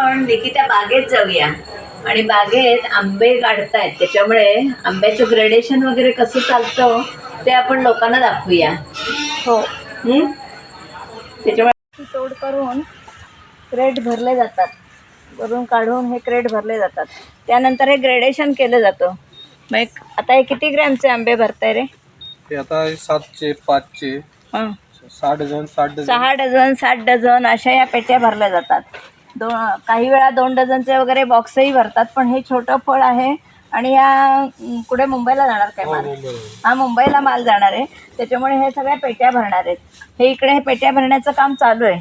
आपण निकिता बागेत जाऊया. आणि बागेत आंबे काढतायत. त्याच्यामुळे आंब्याचं ग्रेडेशन वगैरे कसं चालतं ते आपण लोकांना दाखवूया. हो? त्याच्यामुळे तोड करून क्रेट भरले जातात. वरून काढून हे क्रेट भरले जातात. त्यानंतर हे ग्रेडेशन केलं जातं. मग आता हे किती ग्रॅमचे आंबे भरताय रे? ते आता सातशे पाचशे हं. सहा डझन साठ डझन. सहा डझन सात डझन अशा या पेट्या भरल्या जातात. काही वेळा दोन डझनचे वगैरे बॉक्सही भरतात पण हे छोटं फळ आहे आणि या अं, कुठे मुंबईला जाणार काय हो माल? हा मुंबईला माल जाणार आहे. त्याच्यामुळे हे सगळ्या पेट्या भरणार आहेत. हे इकडे हे पेट्या भरण्याचं काम चालू आहे.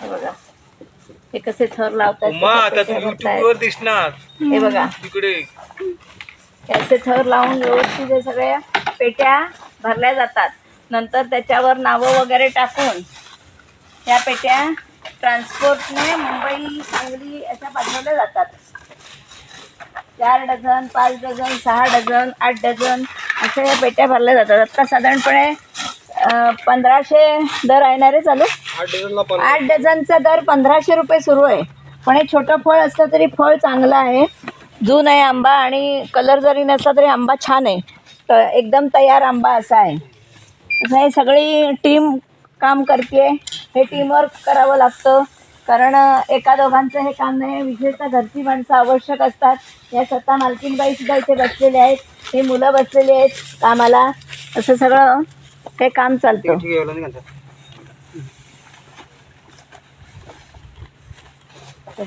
हे बघा. हे कसे थर लावतात दिसणार. हे बघा. तिकडे असे थर लावून व्यवस्थित हे सगळ्या पेट्या भरल्या जातात. नंतर त्याच्यावर नावं वगैरे टाकून या पेट्या ट्रान्सपोर्टने मुंबई सांगली अशा पाठवल्या जातात. चार डझन पाच डझन सहा डझन आठ डझन अशा या पेट्या भरल्या जातात. आत्ता साधारणपणे पंधराशे दर आहे ना रे चालू? आठ डझनचा दर पंधराशे रुपये सुरू आहे. पण हे छोटं फळ असलं तरी फळ चांगलं आहे. जून आहे आंबा आणि कलर जरी नसला तरी आंबा छान आहे. तर एकदम तयार आंबा असा आहे. असं हे सगळी टीम काम करते हे टीमवर्क करावं लागतं. कारण एका दोघांचं हे काम नाही विशेषतः घरची माणसं आवश्यक असतात. या स्वतः मालकीनबाई सुद्धा इथे बसलेले आहेत. ही मुलं बसलेली आहेत कामाला. असं सगळं हे काम चालतं. नाही?